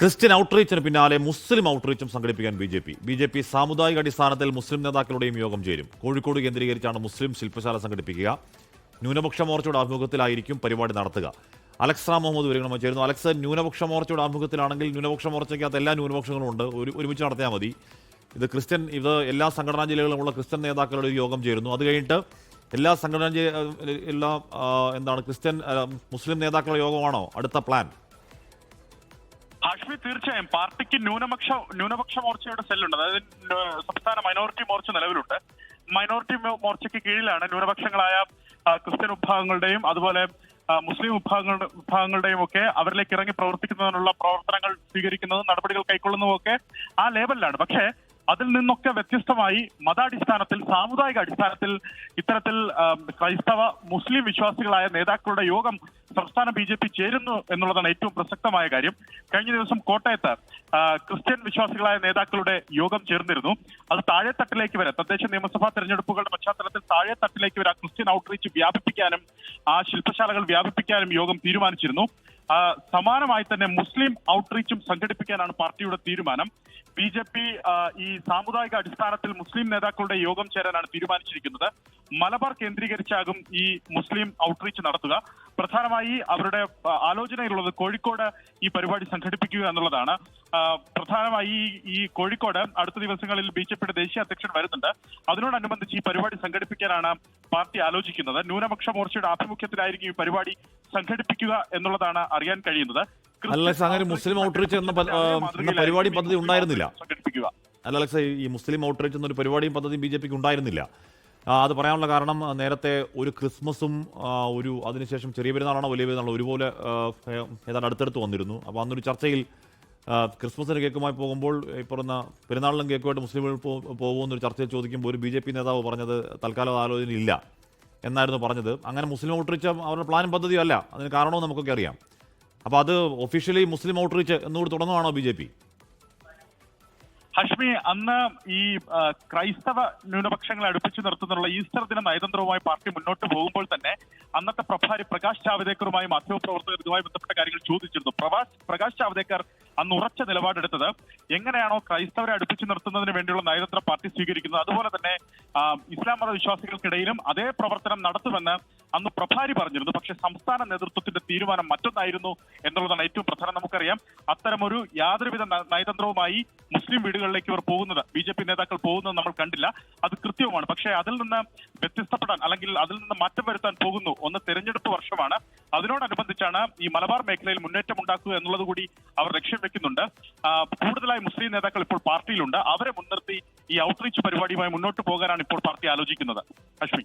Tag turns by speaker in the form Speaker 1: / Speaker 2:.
Speaker 1: Christian ഔട്ട്റീച്ചിന് പിന്നാലെ മുസ്ലിം ഔട്ട്റീച്ചും സംഘടിപ്പിക്കാൻ B J P. B J P സാമുദായിക അടിസ്ഥാനത്തിൽ മുസ്ലിം നേതാക്കളുടെയും യോഗം ചേരും. കോഴിക്കോട് കേന്ദ്രീകരിച്ചാണ് മുസ്ലിം ശില്പശാല സംഘടിപ്പിക്കുക. ന്യൂനപക്ഷ മോർച്ചയുടെ ആഭിമുഖ്യത്തിലായിരിക്കും പരിപാടി നടത്തുക. അലക്സ് മുഹമ്മദ് വിവരങ്ങളുമായി ചേരുന്നു. അലക്സ് ന്യൂനപക്ഷ മോർച്ചയുടെ ആഭിമുഖ്യത്തിലാണെങ്കിൽ ന്യൂനപക്ഷ മോർച്ചയ്ക്കകത്ത് എല്ലാ ന്യൂനപക്ഷങ്ങളും ഉണ്ട്. ഒരു ഒരുമിച്ച് നടത്തിയാൽ മതി. ഇത് ക്രിസ്ത്യൻ ഇത് എല്ലാ സംഘടനാ ജില്ലകളിലുമുള്ള ക്രിസ്ത്യൻ നേതാക്കളുടെ ഒരു യോഗം ചേരുന്നു. അത് കഴിഞ്ഞിട്ട് എല്ലാ സംഘടനാ എല്ലാ എന്താണ് ക്രിസ്ത്യൻ മുസ്ലിം നേതാക്കളുടെ യോഗമാണോ അടുത്ത പ്ലാൻ?
Speaker 2: തീർച്ചയായും പാർട്ടിക്ക് ന്യൂനപക്ഷ ന്യൂനപക്ഷ മോർച്ചയുടെ സെല്ലുണ്ട്. അതായത് സംസ്ഥാന മൈനോറിറ്റി മോർച്ച നിലവിലുണ്ട്. മൈനോറിറ്റി മോർച്ചയ്ക്ക് കീഴിലാണ് ന്യൂനപക്ഷങ്ങളായ ക്രിസ്ത്യൻ വിഭാഗങ്ങളുടെയും അതുപോലെ മുസ്ലിം വിഭാഗങ്ങളുടെ വിഭാഗങ്ങളുടെയും ഒക്കെ അവരിലേക്ക് ഇറങ്ങി പ്രവർത്തിക്കുന്നതിനുള്ള പ്രവർത്തനങ്ങൾ സ്വീകരിക്കുന്നതും നടപടികൾ കൈക്കൊള്ളുന്നതും ഒക്കെ ആ ലേബലിലാണ് പക്ഷേ അതിൽ നിന്നൊക്കെ വ്യത്യസ്തമായി മതാടിസ്ഥാനത്തിൽ സാമുദായിക അടിസ്ഥാനത്തിൽ ഇത്തരത്തിൽ ക്രൈസ്തവ മുസ്ലിം വിശ്വാസികളായ നേതാക്കളുടെ യോഗം സംസ്ഥാന ബി ജെ പി ചേരുന്നു എന്നുള്ളതാണ് ഏറ്റവും പ്രസക്തമായ കാര്യം. കഴിഞ്ഞ ദിവസം കോട്ടയത്ത് ക്രിസ്ത്യൻ വിശ്വാസികളായ നേതാക്കളുടെ യോഗം ചേർന്നിരുന്നു. അത് താഴെത്തട്ടിലേക്ക് വരെ. തദ്ദേശ നിയമസഭാ തെരഞ്ഞെടുപ്പുകളുടെ പശ്ചാത്തലത്തിൽ താഴെത്തട്ടിലേക്ക് വരെ. ക്രിസ്ത്യൻ ഔട്ട്റീച്ച് വ്യാപിപ്പിക്കാനും ആ ശില്പശാലകൾ വ്യാപിപ്പിക്കാനും യോഗം തീരുമാനിച്ചിരുന്നു. സമാനമായി തന്നെ മുസ്ലിം ഔട്ട്റീച്ചും സംഘടിപ്പിക്കാനാണ് പാർട്ടിയുടെ തീരുമാനം. ബി ജെ പി ഈ സാമുദായിക അടിസ്ഥാനത്തിൽ മുസ്ലിം നേതാക്കളുടെ യോഗം ചേരാനാണ് തീരുമാനിച്ചിരിക്കുന്നത്. മലബാർ കേന്ദ്രീകരിച്ചാകും ഈ മുസ്ലിം ഔട്ട്റീച്ച് നടത്തുക. പ്രധാനമായി അവരുടെ ആലോചനയിലുള്ളത് കോഴിക്കോട് ഈ പരിപാടി സംഘടിപ്പിക്കുക എന്നുള്ളതാണ്. പ്രധാനമായി ഈ കോഴിക്കോട് അടുത്ത ദിവസങ്ങളിൽ ബി ജെ പിയുടെ ദേശീയ അധ്യക്ഷൻ വരുന്നുണ്ട്. അതിനോടനുബന്ധിച്ച് ഈ പരിപാടി സംഘടിപ്പിക്കാനാണ് പാർട്ടി ആലോചിക്കുന്നത്. ന്യൂനപക്ഷ മോർച്ചയുടെ ആഭിമുഖ്യത്തിലായിരിക്കും ഈ പരിപാടി സംഘടിപ്പിക്കുക എന്നുള്ളതാണ് അറിയാൻ കഴിയുന്നത്.
Speaker 1: അല്ല, അങ്ങനെ മുസ്ലിം ഔട്ട്റീച്ച് എന്ന പരിപാടി പദ്ധതി ഉണ്ടായിരുന്നില്ല.
Speaker 2: സംഘടിപ്പിക്കുക.
Speaker 1: അല്ല അലക്സ് ഈ മുസ്ലിം ഔട്ട്റീച്ച് എന്നൊരു പരിപാടിയും പദ്ധതിയും ബി ജെ പിക്ക് ഉണ്ടായിരുന്നില്ല. അത് പറയാനുള്ള കാരണം നേരത്തെ ഒരു ക്രിസ്മസും ഒരു അതിനുശേഷം ചെറിയ പെരുന്നാളാണോ വലിയ പെരുന്നാളോ ഒരുപോലെ ഏതാണ്ട് അടുത്തടുത്ത് വന്നിരുന്നു. അപ്പോൾ അന്നൊരു ചർച്ചയിൽ ക്രിസ്മസിന് കേക്കുമായി പോകുമ്പോൾ ഇപ്പറുന്ന പെരുന്നാളിലും കേക്കുമായിട്ട് മുസ്ലിമുകൾ പോകുമെന്നൊരു ചർച്ചയിൽ ചോദിക്കുമ്പോൾ ഒരു ബി ജെ പി നേതാവ് പറഞ്ഞത് തൽക്കാലം ആലോചന ആലോചനയില്ല എന്നായിരുന്നു പറഞ്ഞത്. അങ്ങനെ മുസ്ലിം ഔട്ട്റീച്ച് അവരുടെ പ്ലാനും പദ്ധതിയും അല്ല. അതിന് കാരണവും നമുക്കൊക്കെ അറിയാം. അപ്പോൾ അത് ഒഫീഷ്യലി മുസ്ലിം ഔട്ട്റീച്ച് എന്നുകൂടി തുടങ്ങുവാണോ ബി ജെ പി?
Speaker 2: ഹഷ്മി അന്ന് ഈ ക്രൈസ്തവ ന്യൂനപക്ഷങ്ങളെ അടുപ്പിച്ചു നിർത്തുന്നുള്ള ഈസ്റ്റർ ദിന നയതന്ത്രവുമായി പാർട്ടി മുന്നോട്ട് പോകുമ്പോൾ തന്നെ അന്നത്തെ പ്രഭാരി പ്രകാശ് ജാവദേക്കറുമായി മാധ്യമപ്രവർത്തകർ ഇതുമായി ബന്ധപ്പെട്ട കാര്യങ്ങൾ ചോദിച്ചിരുന്നു. പ്രകാശ് പ്രകാശ് ജാവദേക്കർ അന്ന് ഉറച്ച നിലപാടെടുത്തത് എങ്ങനെയാണോ ക്രൈസ്തവരെ അടുപ്പിച്ചു നിർത്തുന്നതിന് വേണ്ടിയുള്ള നയതന്ത്ര പാർട്ടി സ്വീകരിക്കുന്നത്. അതുപോലെ തന്നെ ഇസ്ലാം മത വിശ്വാസികൾക്കിടയിലും അതേ പ്രവർത്തനം നടത്തുമെന്ന് അന്ന് പ്രഭാരി പറഞ്ഞിരുന്നു. പക്ഷെ സംസ്ഥാന നേതൃത്വത്തിന്റെ തീരുമാനം മറ്റൊന്നായിരുന്നു എന്നുള്ളതാണ് ഏറ്റവും പ്രധാനം നമുക്കറിയാം. അത്തരമൊരു യാതൊരുവിധ നയതന്ത്രവുമായി മുസ്ലിം വീടുകളിലേക്ക് ഇവർ പോകുന്നത് ബി ജെ പി നേതാക്കൾ പോകുന്നത് നമ്മൾ കണ്ടില്ല. അത് കൃത്യവുമാണ്. പക്ഷേ അതിൽ നിന്ന് വ്യത്യസ്തപ്പെടാൻ അല്ലെങ്കിൽ അതിൽ നിന്ന് മാറ്റം വരുത്താൻ പോകുന്നു ഒന്ന് തെരഞ്ഞെടുപ്പ് വർഷമാണ്. അതിനോടനുബന്ധിച്ചാണ് ഈ മലബാർ മേഖലയിൽ മുന്നേറ്റം ഉണ്ടാക്കുക എന്നുള്ളത് കൂടി അവർ ലക്ഷ്യം വെക്കുന്നുണ്ട്. കൂടുതലായി മുസ്ലിം നേതാക്കൾ ഇപ്പോൾ പാർട്ടിയിലുണ്ട്. അവരെ മുൻനിർത്തി ഈ ഔട്ട്റീച്ച് പരിപാടിയുമായി മുന്നോട്ട് പോകാനാണ് ഇപ്പോൾ പാർട്ടി ആലോചിക്കുന്നത്. അശ്വിൻ.